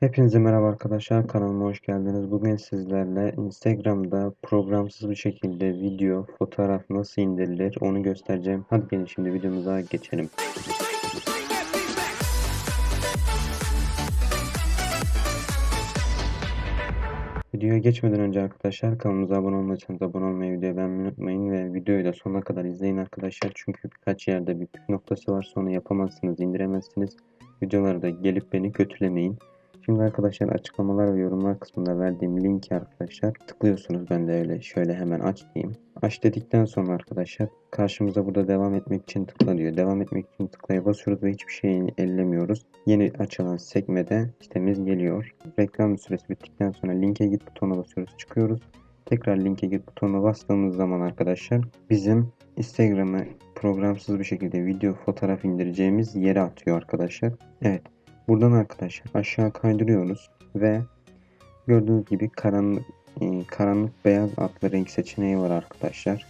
Hepinize merhaba arkadaşlar kanalıma hoş geldiniz. Bugün sizlerle Instagram'da programsız bir şekilde video, fotoğraf nasıl indirilir onu göstereceğim. Hadi gelin şimdi videomuza geçelim. Videoya geçmeden önce arkadaşlar kanalımıza abone olmayı, abone olmayı, videoyu beğenmeyi unutmayın ve videoyu da sonuna kadar izleyin arkadaşlar. Çünkü birkaç yerde bir noktası var sonra yapamazsınız, indiremezsiniz. Videoları da gelip beni kötülemeyin. Şimdi arkadaşlar açıklamalar ve yorumlar kısmında verdiğim linki arkadaşlar tıklıyorsunuz. Ben de öyle şöyle hemen aç diyeyim. Aç dedikten sonra arkadaşlar karşımıza burada devam etmek için tıkla diyor. Devam etmek için tıklaya basıyoruz ve hiçbir şeyi ellemiyoruz. Yeni açılan sekmede sitemiz geliyor. Reklam süresi bittikten sonra linke git butonuna basıyoruz. Çıkıyoruz. Tekrar linke git butonuna bastığımız zaman arkadaşlar bizim Instagram'a programsız bir şekilde video fotoğraf indireceğimiz yere atıyor arkadaşlar. Evet Buradan arkadaşlar aşağı kaydırıyoruz ve gördüğünüz gibi karanlık e, karanlık beyaz adlı renk seçeneği var arkadaşlar.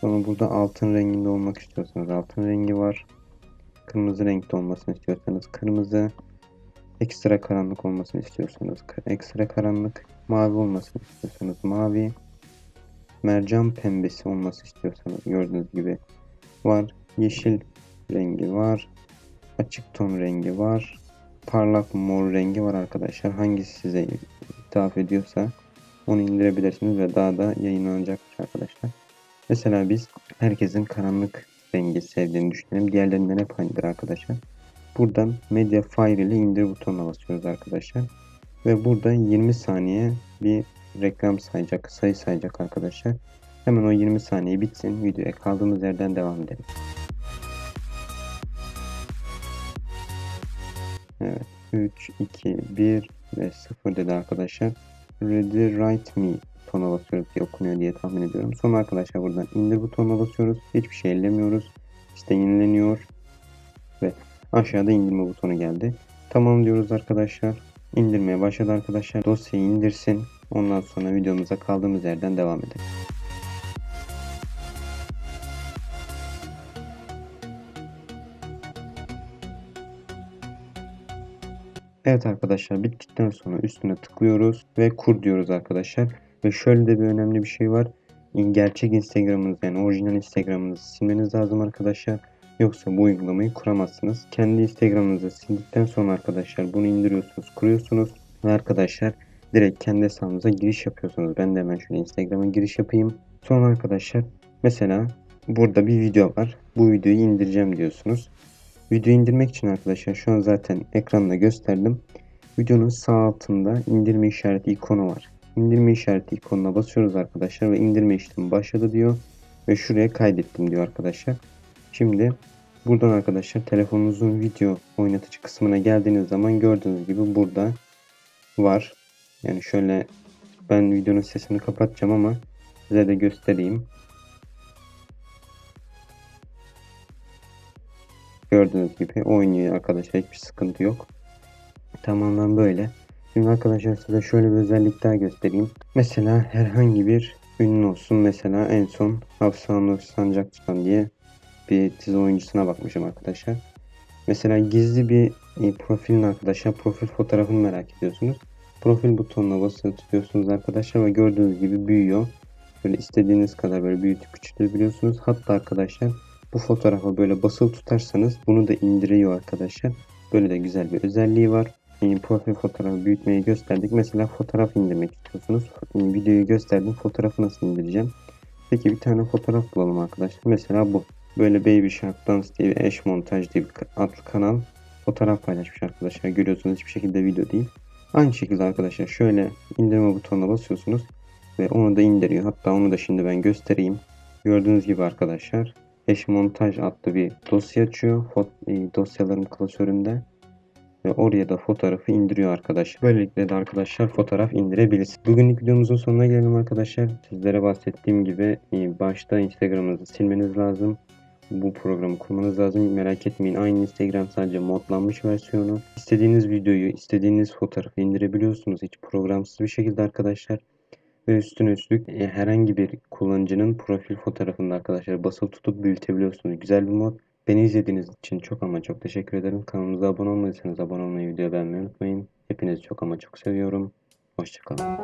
Sonra burada altın renginde olmak istiyorsanız altın rengi var. Kırmızı renkte olmasını istiyorsanız kırmızı. Ekstra karanlık olmasını istiyorsanız ekstra karanlık. Mavi olmasını istiyorsanız mavi. Mercan pembesi olması istiyorsanız gördüğünüz gibi var. Yeşil rengi var. Açık ton rengi var parlak mor rengi var arkadaşlar. Hangisi size hitap ediyorsa onu indirebilirsiniz ve daha da yayınlanacaktır arkadaşlar. Mesela biz herkesin karanlık rengi sevdiğini düşünelim. Diğerlerinden hep aynıdır arkadaşlar. Buradan Media Fire ile indir butonuna basıyoruz arkadaşlar. Ve burada 20 saniye bir reklam sayacak, sayı sayacak arkadaşlar. Hemen o 20 saniye bitsin. Videoya kaldığımız yerden devam edelim. Evet. 3, 2, 1 ve 0 dedi arkadaşlar. Ready Write Me butonuna basıyoruz diye okunuyor diye tahmin ediyorum. Sonra arkadaşlar buradan indir butonuna basıyoruz. Hiçbir şey ellemiyoruz. İşte yenileniyor. Ve aşağıda indirme butonu geldi. Tamam diyoruz arkadaşlar. İndirmeye başladı arkadaşlar. Dosyayı indirsin. Ondan sonra videomuza kaldığımız yerden devam edelim. Evet arkadaşlar bittikten sonra üstüne tıklıyoruz ve kur diyoruz arkadaşlar. Ve şöyle de bir önemli bir şey var. Gerçek Instagram'ınız yani orijinal Instagram'ınızı silmeniz lazım arkadaşlar. Yoksa bu uygulamayı kuramazsınız. Kendi Instagram'ınızı sildikten sonra arkadaşlar bunu indiriyorsunuz, kuruyorsunuz. Ve arkadaşlar direkt kendi hesabınıza giriş yapıyorsunuz. Ben de hemen şöyle Instagram'a giriş yapayım. Sonra arkadaşlar mesela burada bir video var. Bu videoyu indireceğim diyorsunuz. Video indirmek için arkadaşlar şu an zaten ekranda gösterdim. Videonun sağ altında indirme işareti ikonu var. İndirme işareti ikonuna basıyoruz arkadaşlar ve indirme işlemi başladı diyor. Ve şuraya kaydettim diyor arkadaşlar. Şimdi buradan arkadaşlar telefonunuzun video oynatıcı kısmına geldiğiniz zaman gördüğünüz gibi burada var. Yani şöyle ben videonun sesini kapatacağım ama size de göstereyim. Gördüğünüz gibi oynuyor arkadaşlar. Hiçbir sıkıntı yok. Tamamen böyle. Şimdi arkadaşlar size şöyle bir özellik daha göstereyim. Mesela herhangi bir ünlü olsun. Mesela en son Hafsanur Sancakçı'dan diye bir dizi oyuncusuna bakmışım arkadaşlar. Mesela gizli bir e, profilin arkadaşlar profil fotoğrafını merak ediyorsunuz. Profil butonuna basılı tutuyorsunuz arkadaşlar ve gördüğünüz gibi büyüyor. Böyle istediğiniz kadar böyle büyütüp küçültebiliyorsunuz. Hatta arkadaşlar bu fotoğrafa böyle basılı tutarsanız bunu da indiriyor arkadaşlar. Böyle de güzel bir özelliği var. Yani profil fotoğrafı büyütmeyi gösterdik. Mesela fotoğraf indirmek istiyorsunuz. Yani videoyu gösterdim. Fotoğrafı nasıl indireceğim? Peki bir tane fotoğraf bulalım arkadaşlar. Mesela bu. Böyle Baby Shark Dance diye bir eş montaj diye bir adlı kanal fotoğraf paylaşmış arkadaşlar. Görüyorsunuz hiçbir şekilde video değil. Aynı şekilde arkadaşlar şöyle indirme butonuna basıyorsunuz ve onu da indiriyor. Hatta onu da şimdi ben göstereyim. Gördüğünüz gibi arkadaşlar Eş montaj adlı bir dosya açıyor. Fot e, dosyaların klasöründe. Ve oraya da fotoğrafı indiriyor arkadaşlar. Böylelikle de arkadaşlar fotoğraf indirebilirsiniz. Bugünlük videomuzun sonuna gelelim arkadaşlar. Sizlere bahsettiğim gibi e, başta Instagram'ınızı silmeniz lazım. Bu programı kurmanız lazım. Merak etmeyin aynı Instagram sadece modlanmış versiyonu. İstediğiniz videoyu, istediğiniz fotoğrafı indirebiliyorsunuz. Hiç programsız bir şekilde arkadaşlar ve üstüne üstlük e, herhangi bir kullanıcının profil fotoğrafında arkadaşlar basılı tutup büyütebiliyorsunuz. Güzel bir mod. Beni izlediğiniz için çok ama çok teşekkür ederim. Kanalımıza abone olmadıysanız abone olmayı, videoyu beğenmeyi unutmayın. Hepinizi çok ama çok seviyorum. Hoşçakalın.